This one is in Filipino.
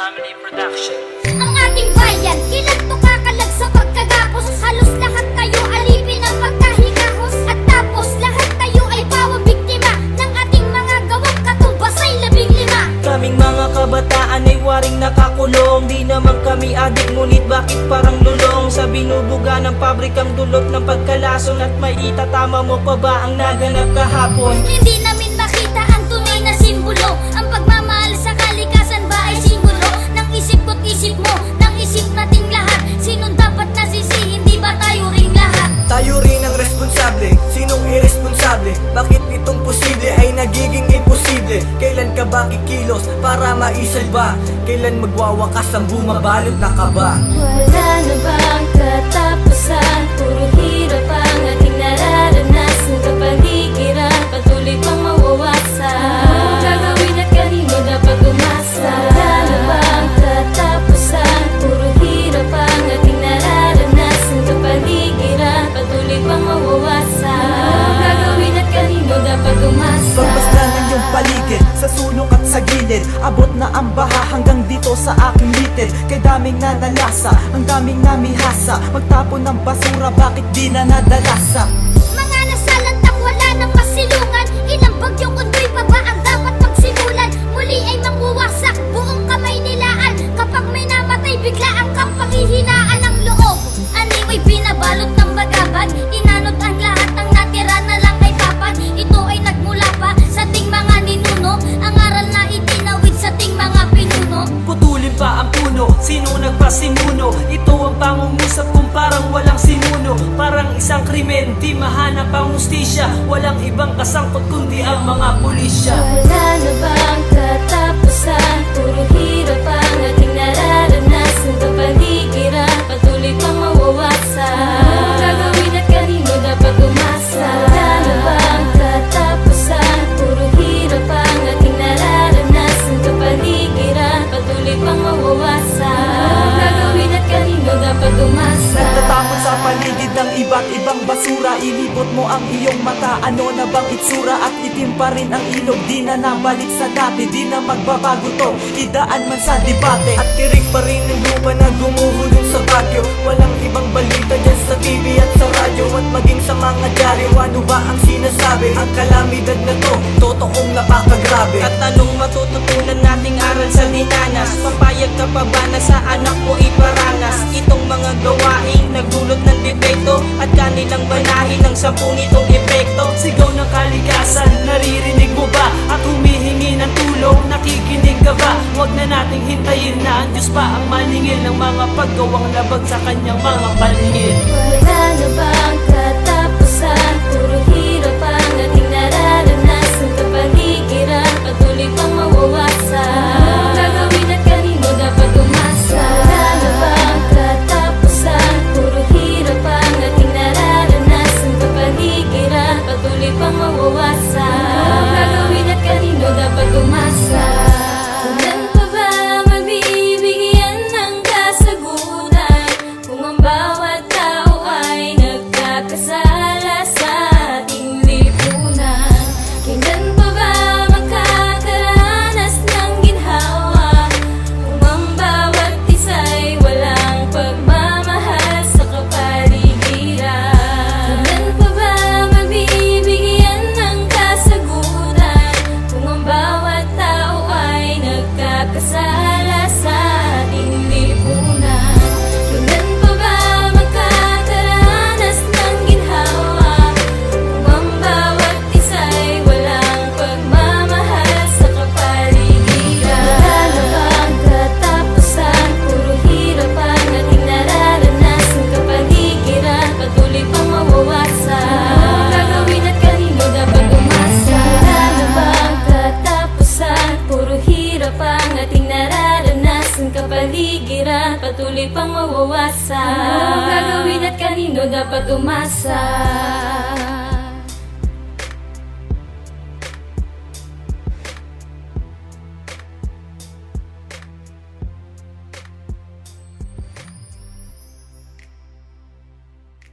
Family Production. Ang ating bayan, ilan to kakalag sa pagkagapos. Halos lahat tayo alipin ang pagkahikahos. At tapos lahat tayo ay pawabiktima Ng ating mga gawang katumbas ay labing lima. Kaming mga kabataan ay waring nakakulong. Di naman kami adik ngunit bakit parang lulong? Sa binubuga ng pabrikang dulot ng pagkalason At may itatama mo pa ba ang naganap kahapon? Hindi namin para maisalba? Kailan magwawakas ang bumabalot na kaba? Wala na gilid. Abot na ang baha hanggang dito sa aking litid. Kay daming nanalasa Ang daming namihasa. Magtapon ng basura Bakit di na nadalasa? Di mahanap ang ustisya Walang ibang kasangkot kundi ang mga pulisya Wala na bang katapusan? Paligid ng iba't ibang basura Ilibot mo ang iyong mata. Ano na bang itsura at itim pa rin ang ilog? Di na nabalik sa dati Di na magbabago to. Idaan man sa debate. At tirik pa rin ng lupa na gumuhulong sa bagyo. Walang ibang balita dyan sa TV at sa radyo. At maging sa mga dyaryo Ano ba ang sinasabi? Ang kalamidad na to Totoong napakagrabe. At anong matututunan nating aral sa dinanas? Papayag ka pa ba na sa anak mo iparanas? Itong mga gawain nagdulot depekto At kanilang banahin ng sampung itong epekto Sigaw ng kalikasan, naririnig mo ba? At humihingi ng tulong, nakikinig ka ba? Huwag na nating hintayin na ang Diyos pa ang maningil Ng mga paggawang labag sa kanyang mga paningin Wala na bang katapusan? Kapaligiran, patuloy pang mawawasan. Anong gagawin at kanino dapat umasa